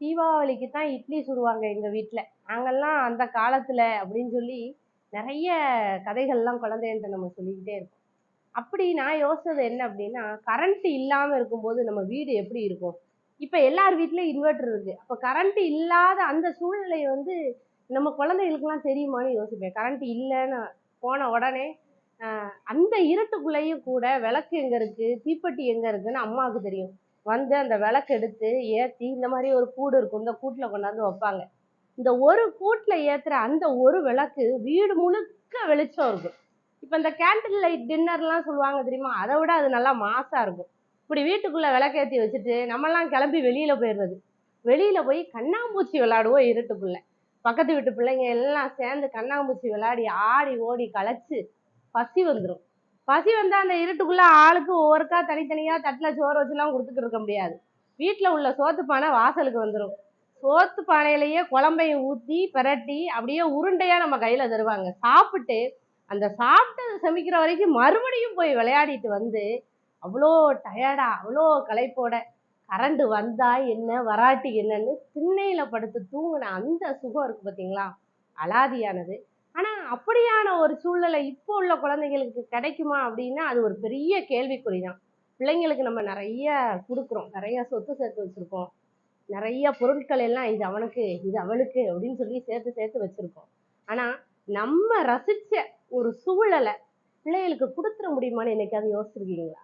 தீபாவளிக்கு தான் இட்லி சுடுவாங்க எங்கள் வீட்டில் நாங்கள்லாம் அந்த காலத்தில் அப்படின்னு சொல்லி நிறைய கதைகள்லாம் குழந்தைகள்கிட்ட நம்ம சொல்லிக்கிட்டே இருக்கோம் அப்படி நான் யோசிச்சது என்ன அப்படின்னா கரண்ட் இல்லாமல் இருக்கும்போது நம்ம வீடு எப்படி இருக்கும்? இப்போ எல்லார் வீட்லேயும் இன்வெர்டர் இருக்குது அப்போ கரண்ட் இல்லாத அந்த சூழ்நிலையை வந்து நம்ம குழந்தைகளுக்குலாம் தெரியுமான்னு யோசிப்பேன். கரண்ட் இல்லைன்னு போன உடனே அந்த இருட்டுக்குள்ளேயும் கூட விளக்கு எங்கே இருக்குது தீப்பெட்டி எங்கே இருக்குதுன்னு அம்மாவுக்கு தெரியும். வந்து அந்த விளக்கு எடுத்து ஏற்றி இந்த மாதிரி ஒரு கூடு இருக்கும். இந்த கூட்டில் கொண்டாந்து வைப்பாங்க. இந்த ஒரு கூட்டில் ஏற்றுற அந்த ஒரு விளக்கு வீடு முழுக்க வெளிச்சம் இருக்கும். இப்போ இந்த கேண்டில் லைட் டின்னர்லாம் சொல்லுவாங்க தெரியுமா? அதை விட அது நல்லா மாசாக இருக்கும். இப்படி வீட்டுக்குள்ளே விளக்கேற்றி வச்சுட்டு நம்மலாம் கிளம்பி வெளியில் போயிடுறது. வெளியில் போய் கண்ணாம்பூச்சி விளாடுவோம் இருட்டுக்குள்ளே. பக்கத்து வீட்டு பிள்ளைங்க எல்லாம் சேர்ந்து கண்ணாம்பூச்சி விளையாடி ஆடி ஓடி களைச்சி பசி வந்துடும் பசி வந்தால் அந்த இருட்டுக்குள்ளே ஆளுக்கு ஒவ்வொருக்கா தனித்தனியாக தட்டில் சோறு வச்சுலாம் கொடுத்துட்டு இருக்க முடியாது. வீட்டில் உள்ள சோத்து பானை வாசலுக்கு வந்துடும் சோத்து பானையிலேயே குழம்பையும் ஊற்றி பிரட்டி அப்படியே உருண்டையாக நம்ம கையில் தருவாங்க. சாப்பிட்டு அந்த சாப்பிட்டு சமைக்கிற வரைக்கும் மறுபடியும் போய் விளையாடிட்டு வந்து அவ்வளோ டயர்டா அவ்வளோ களைப்போட கரண்ட் வந்தா என்ன வராட்டி என்னன்னு திண்ணையில் படுத்து தூங்கின அந்த சுகம் இருக்கு பார்த்தீங்களா அலாதியானது. அப்படியான ஒரு சூழ்நிலை இப்போ உள்ள குழந்தைங்களுக்கு கிடைக்குமா அப்படின்னா அது ஒரு பெரிய கேள்விக்குறி தான் பிள்ளைங்களுக்கு நம்ம நிறைய கொடுக்குறோம். நிறைய சொத்து சேர்த்து வச்சுருக்கோம். நிறைய பொருட்கள் எல்லாம் இது அவனுக்கு இது அவளுக்கு அப்படின்னு சொல்லி சேர்த்து சேர்த்து வச்சுருக்கோம். ஆனால் நம்ம ரசிச்ச ஒரு சூழலை பிள்ளைகளுக்கு கொடுத்துட முடியுமான்னு என்னைக்காவது யோசிச்சிருக்கீங்களா?